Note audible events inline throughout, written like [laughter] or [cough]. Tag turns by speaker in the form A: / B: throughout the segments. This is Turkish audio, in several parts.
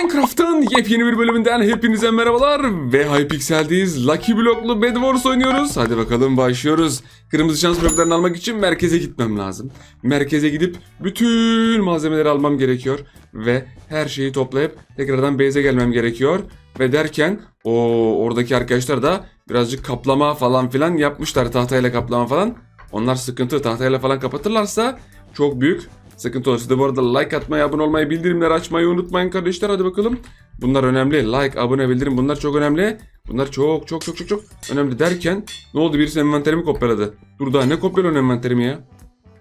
A: Minecraft'ın yepyeni bir bölümünden hepinize merhabalar ve Hypixel'deyiz. Lucky Block'lu Bed Wars oynuyoruz. Hadi bakalım başlıyoruz. Kırmızı şans bloklarını almak için merkeze gitmem lazım. Merkeze gidip bütün malzemeleri almam gerekiyor. Ve her şeyi toplayıp tekrardan base'e gelmem gerekiyor. Ve derken o oradaki arkadaşlar da birazcık kaplama falan filan yapmışlar. Tahtayla kaplama falan. Onlar sıkıntı. Tahtayla falan kapatırlarsa çok büyük Sıkıntı olursa da bu arada like atmayı, abone olmayı, bildirimleri açmayı unutmayın kardeşler. Hadi bakalım. Bunlar önemli. Like, abone, bildirim bunlar çok önemli. Bunlar çok çok çok çok çok önemli derken ne oldu birisi envanterimi kopyaladı. Dur daha ne kopyalıyorsun envanterimi ya?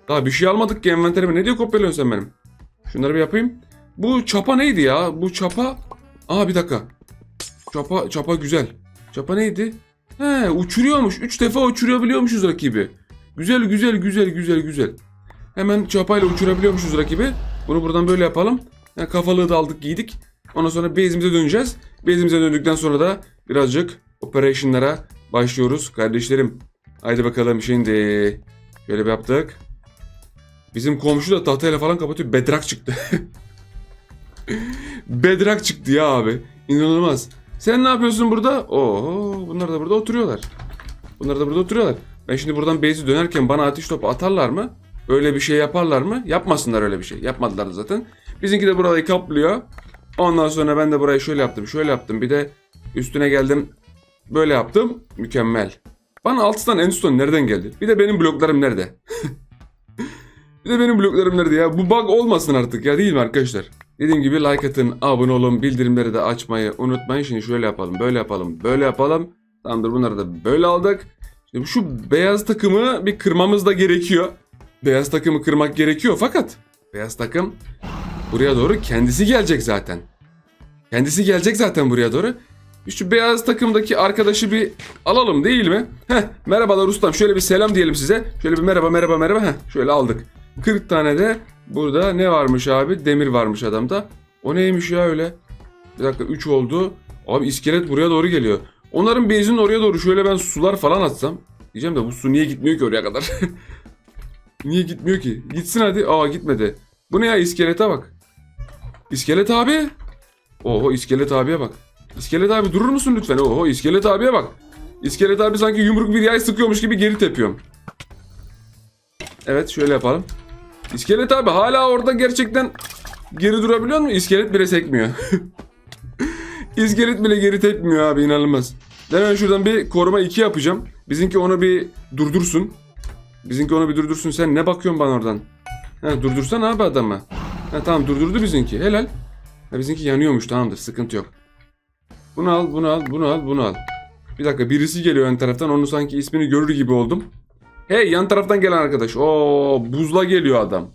A: Daha bir şey almadık ki envanterimi. Ne diye kopyalıyorsun sen benim? Şunları bir yapayım. Bu çapa neydi ya? Bu çapa... Aa bir dakika. Çapa, çapa güzel. Çapa neydi? He uçuruyormuş. 3 defa uçurabiliyormuşuz rakibi. Güzel güzel güzel güzel güzel. Hemen çapayla uçurabiliyormuşuz rakibi. Bunu buradan böyle yapalım. Yani kafalığı da aldık giydik. Ondan sonra base'imize döneceğiz. Base'imize döndükten sonra da birazcık operation'lara başlıyoruz kardeşlerim. Haydi bakalım şimdi. Şöyle bir yaptık. Bizim komşu da tahtayla falan kapatıyor. Bedrak çıktı. [laughs] Bedrak çıktı ya abi. İnanılmaz. Sen ne yapıyorsun burada? Oo, bunlar da burada oturuyorlar. Bunlar da burada oturuyorlar. Ben şimdi buradan base'i dönerken bana ateş topu atarlar mı? Öyle bir şey yaparlar mı? Yapmasınlar öyle bir şey. Yapmadılar zaten. Bizimki de burayı kaplıyor. Ondan sonra ben de burayı şöyle yaptım, şöyle yaptım. Bir de üstüne geldim. Böyle yaptım. Mükemmel. Bana 6 tane endstone nereden geldi? Bir de benim bloklarım nerede? [laughs] bir de benim bloklarım nerede ya? Bu bug olmasın artık ya değil mi arkadaşlar? Dediğim gibi like atın, abone olun, bildirimleri de açmayı unutmayın. Şimdi şöyle yapalım, böyle yapalım, böyle yapalım. Tamamdır bunları da böyle aldık. Şimdi şu beyaz takımı bir kırmamız da gerekiyor. Beyaz takımı kırmak gerekiyor fakat beyaz takım buraya doğru kendisi gelecek zaten. Kendisi gelecek zaten buraya doğru. Şu beyaz takımdaki arkadaşı bir alalım değil mi? Heh, merhabalar ustam şöyle bir selam diyelim size. Şöyle bir merhaba merhaba merhaba. Heh, şöyle aldık. 40 tane de burada ne varmış abi? Demir varmış adamda. O neymiş ya öyle? Bir dakika 3 oldu. Abi iskelet buraya doğru geliyor. Onların base'inin oraya doğru şöyle ben sular falan atsam. Diyeceğim de bu su niye gitmiyor ki oraya kadar? [laughs] Niye gitmiyor ki? Gitsin hadi. Aa gitmedi. Bu ne ya iskelete bak. İskelet abi. Oho iskelet abiye bak. İskelet abi durur musun lütfen? Oho iskelet abiye bak. İskelet abi sanki yumruk bir yay sıkıyormuş gibi geri tepiyorum. Evet şöyle yapalım. İskelet abi hala orada gerçekten geri durabiliyor mu? İskelet bile sekmiyor. [laughs] İskelet bile geri tepmiyor abi inanılmaz. Hemen şuradan bir koruma 2 yapacağım. Bizimki onu bir durdursun. Bizimki onu bir durdursun. Sen ne bakıyorsun bana oradan? Ha, durdursan abi adamı. Ha, tamam durdurdu bizimki. Helal. Ha, bizimki yanıyormuş tamamdır. Sıkıntı yok. Bunu al, bunu al, bunu al, bunu al. Bir dakika birisi geliyor ön taraftan. Onu sanki ismini görür gibi oldum. Hey yan taraftan gelen arkadaş. Oo buzla geliyor adam.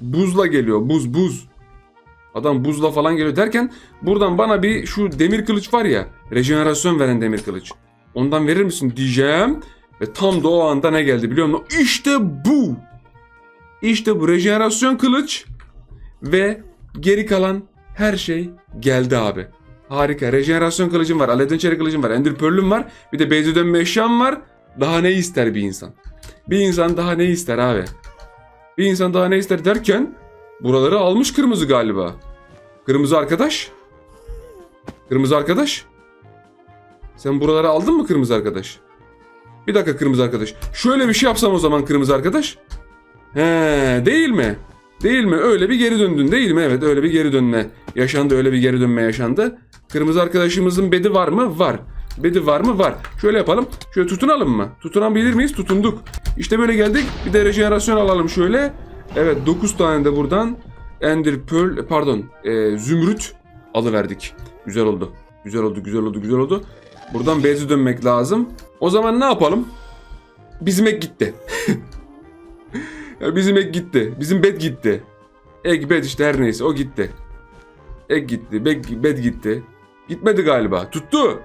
A: Buzla geliyor. Buz buz. Adam buzla falan geliyor derken buradan bana bir şu demir kılıç var ya. Rejenerasyon veren demir kılıç. Ondan verir misin diyeceğim. Ve tam da o anda ne geldi biliyor musun? İşte bu. İşte bu rejenerasyon kılıç ve geri kalan her şey geldi abi. Harika. Rejenerasyon kılıcım var. Alevden çelik kılıcım var. Ender Pearl'üm var. Bir de beyze dönme eşyam var. Daha ne ister bir insan? Bir insan daha ne ister abi? Bir insan daha ne ister derken buraları almış kırmızı galiba. Kırmızı arkadaş. Kırmızı arkadaş. Sen buraları aldın mı kırmızı arkadaş? Bir dakika kırmızı arkadaş. Şöyle bir şey yapsam o zaman kırmızı arkadaş. He, değil mi? Değil mi? Öyle bir geri döndün değil mi? Evet öyle bir geri dönme yaşandı. Öyle bir geri dönme yaşandı. Kırmızı arkadaşımızın bedi var mı? Var. Bedi var mı? Var. Şöyle yapalım. Şöyle tutunalım mı? Tutunabilir miyiz? Tutunduk. İşte böyle geldik. Bir de rejenerasyon alalım şöyle. Evet 9 tane de buradan Ender Pearl pardon e, Zümrüt alıverdik. Güzel oldu. Güzel oldu, güzel oldu, güzel oldu. Buradan bezi dönmek lazım. O zaman ne yapalım? Bizim ek gitti. Ya [laughs] Bizim ek gitti. Bizim bed gitti. Ek bed işte her neyse o gitti. Ek gitti. Bed, bed gitti. Gitmedi galiba. Tuttu.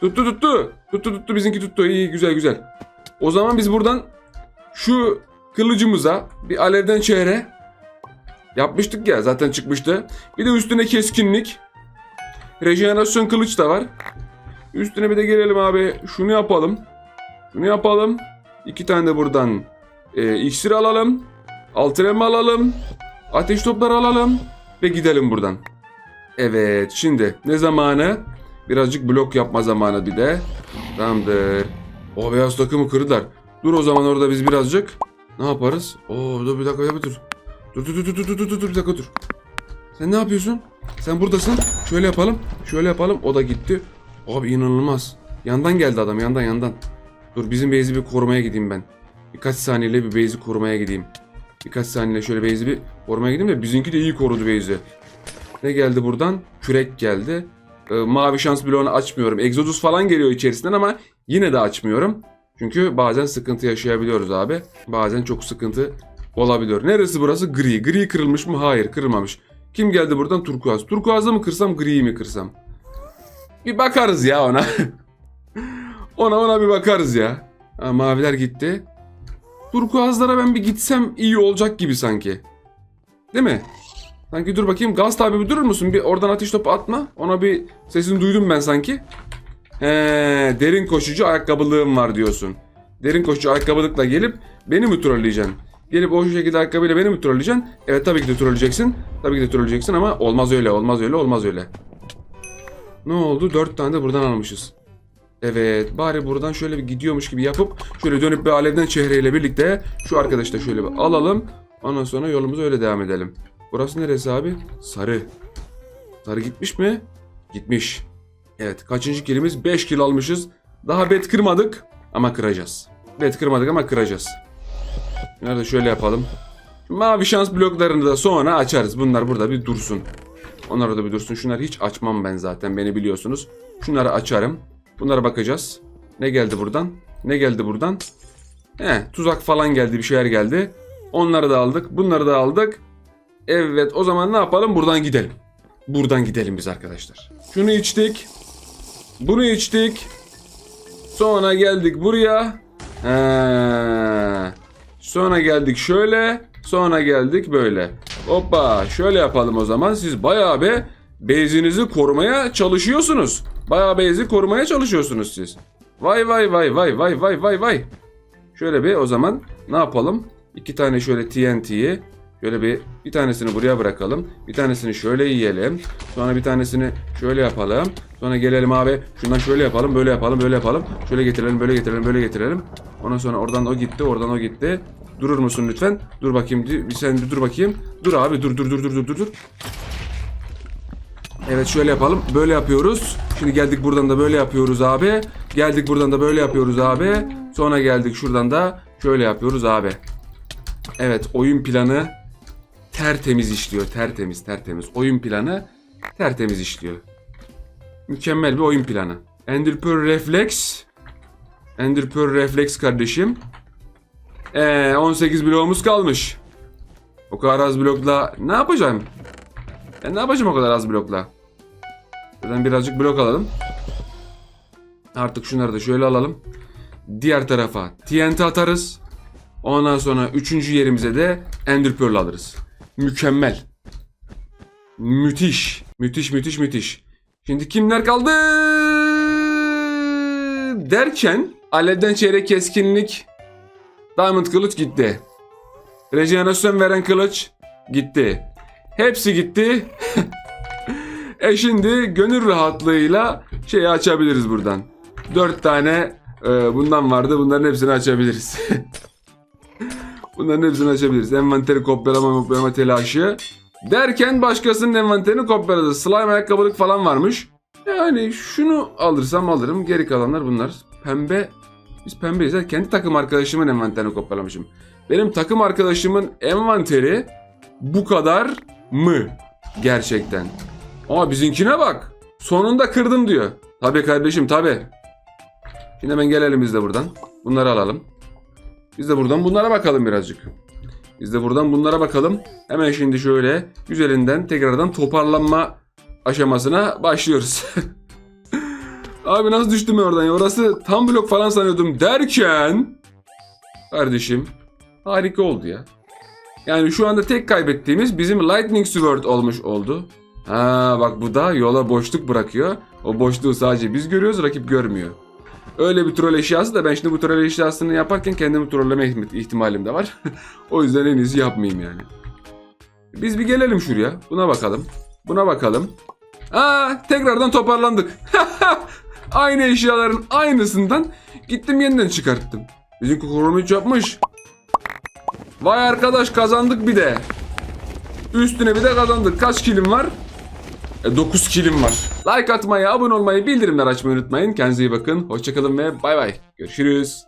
A: Tuttu tuttu. Tuttu tuttu bizimki tuttu. İyi güzel güzel. O zaman biz buradan şu kılıcımıza bir alevden çehre yapmıştık ya zaten çıkmıştı. Bir de üstüne keskinlik. Rejenerasyon kılıç da var. Üstüne bir de gelelim abi. Şunu yapalım. Şunu yapalım. İki tane de buradan e, iksir alalım. Altın alalım. Ateş topları alalım. Ve gidelim buradan. Evet şimdi ne zamanı? Birazcık blok yapma zamanı bir de. Tamamdır. O beyaz takımı kırdılar. Dur o zaman orada biz birazcık ne yaparız? Oo dur bir dakika ya bir. Dur dur dur dur dur dur dur dur bir dakika dur. Sen ne yapıyorsun? Sen buradasın. Şöyle yapalım. Şöyle yapalım. O da gitti. Abi inanılmaz. Yandan geldi adam yandan yandan. Dur bizim base'i bir korumaya gideyim ben. Birkaç saniyeyle bir base'i korumaya gideyim. Birkaç saniyeyle şöyle base'i bir korumaya gideyim de bizimki de iyi korudu base'i. Ne geldi buradan? Kürek geldi. Ee, mavi şans bloğunu açmıyorum. Exodus falan geliyor içerisinden ama yine de açmıyorum. Çünkü bazen sıkıntı yaşayabiliyoruz abi. Bazen çok sıkıntı olabiliyor. Neresi burası? Gri. Gri kırılmış mı? Hayır kırılmamış. Kim geldi buradan? Turkuaz. Turkuaz'ı mı kırsam griyi mi kırsam? Bir bakarız ya ona. [laughs] ona ona bir bakarız ya. Ha, maviler gitti. Turkuazlara ben bir gitsem iyi olacak gibi sanki. Değil mi? Sanki dur bakayım. Gaz tabi bir durur musun? Bir oradan ateş topu atma. Ona bir sesini duydum ben sanki. He, derin koşucu ayakkabılığım var diyorsun. Derin koşucu ayakkabılıkla gelip beni mi trolleyeceksin? Gelip o şekilde ayakkabıyla beni mi trolleyeceksin? Evet tabii ki de trolleyeceksin. Tabii ki de trolleyeceksin ama olmaz öyle, olmaz öyle, olmaz öyle. Ne oldu? Dört tane de buradan almışız. Evet bari buradan şöyle bir gidiyormuş gibi yapıp şöyle dönüp bir alevden çehreyle birlikte şu arkadaşı da şöyle bir alalım. Ondan sonra yolumuza öyle devam edelim. Burası neresi abi? Sarı. Sarı gitmiş mi? Gitmiş. Evet kaçıncı kilimiz? 5 kil almışız. Daha bet kırmadık ama kıracağız. Bet kırmadık ama kıracağız. Nerede şöyle yapalım. Mavi şans bloklarını da sonra açarız. Bunlar burada bir dursun. Onlar da bir dursun. Şunları hiç açmam ben zaten beni biliyorsunuz. Şunları açarım. Bunlara bakacağız. Ne geldi buradan? Ne geldi buradan? He, tuzak falan geldi, bir şeyler geldi. Onları da aldık, bunları da aldık. Evet, o zaman ne yapalım? Buradan gidelim. Buradan gidelim biz arkadaşlar. Şunu içtik. Bunu içtik. Sonra geldik buraya. He. Sonra geldik şöyle. Sonra geldik böyle. Hoppa şöyle yapalım o zaman. Siz bayağı bir base'inizi korumaya çalışıyorsunuz. Bayağı base'i korumaya çalışıyorsunuz siz. Vay vay vay vay vay vay vay vay. Şöyle bir o zaman ne yapalım? İki tane şöyle TNT'yi şöyle bir bir tanesini buraya bırakalım. Bir tanesini şöyle yiyelim. Sonra bir tanesini şöyle yapalım. Sonra gelelim abi. Şundan şöyle yapalım, böyle yapalım, böyle yapalım. Şöyle getirelim, böyle getirelim, böyle getirelim. Ondan sonra oradan o gitti, oradan o gitti. Durur musun lütfen? Dur bakayım. Sen bir dur bakayım. Dur abi, dur dur dur dur dur dur dur. Evet şöyle yapalım. Böyle yapıyoruz. Şimdi geldik buradan da böyle yapıyoruz abi. Geldik buradan da böyle yapıyoruz abi. Sonra geldik şuradan da şöyle yapıyoruz abi. Evet oyun planı tertemiz işliyor. Tertemiz tertemiz. Oyun planı tertemiz işliyor. Mükemmel bir oyun planı. Ender Pearl Reflex. Ender Pearl Reflex kardeşim. Ee, 18 bloğumuz kalmış. O kadar az blokla ne yapacağım? Ben ne yapacağım o kadar az blokla? Buradan birazcık blok alalım. Artık şunları da şöyle alalım. Diğer tarafa TNT atarız. Ondan sonra üçüncü yerimize de Ender alırız. Mükemmel. Müthiş. Müthiş müthiş müthiş. Şimdi kimler kaldı? Derken alevden çeyrek keskinlik Diamond kılıç gitti. Rejenerasyon veren kılıç gitti. Hepsi gitti. [laughs] e şimdi gönül rahatlığıyla şeyi açabiliriz buradan. Dört tane e, bundan vardı. Bunların hepsini açabiliriz. [laughs] bunların hepsini açabiliriz. Envanteri kopyalama kopyalama telaşı. Derken başkasının envanterini kopyaladı. Slime ayakkabılık falan varmış. Yani şunu alırsam alırım. Geri kalanlar bunlar. Pembe. Biz pembeyiz. ha. Kendi takım arkadaşımın envanterini kopyalamışım. Benim takım arkadaşımın envanteri bu kadar mı? Gerçekten. Ama bizimkine bak. Sonunda kırdım diyor. Tabii kardeşim tabii. Şimdi hemen gelelim biz de buradan. Bunları alalım. Biz de buradan bunlara bakalım birazcık. Biz de buradan bunlara bakalım. Hemen şimdi şöyle güzelinden tekrardan toparlanma aşamasına başlıyoruz. [laughs] Abi nasıl düştüm oradan ya? Orası tam blok falan sanıyordum derken... Kardeşim harika oldu ya. Yani şu anda tek kaybettiğimiz bizim Lightning Sword olmuş oldu. Ha bak bu da yola boşluk bırakıyor. O boşluğu sadece biz görüyoruz, rakip görmüyor. Öyle bir troll eşyası da ben şimdi bu troll eşyasını yaparken kendimi trolleme ihtim- ihtimalim de var. [laughs] o yüzden en iyisi yapmayayım yani. Biz bir gelelim şuraya. Buna bakalım. Buna bakalım. Aa, tekrardan toparlandık. [laughs] Aynı eşyaların aynısından gittim yeniden çıkarttım. Bizimki koruma üç yapmış. Vay arkadaş kazandık bir de. Üstüne bir de kazandık. Kaç kilim var? 9 kilim var. Like atmayı, abone olmayı, bildirimler açmayı unutmayın. Kendinize iyi bakın. Hoşçakalın ve bay bay. Görüşürüz.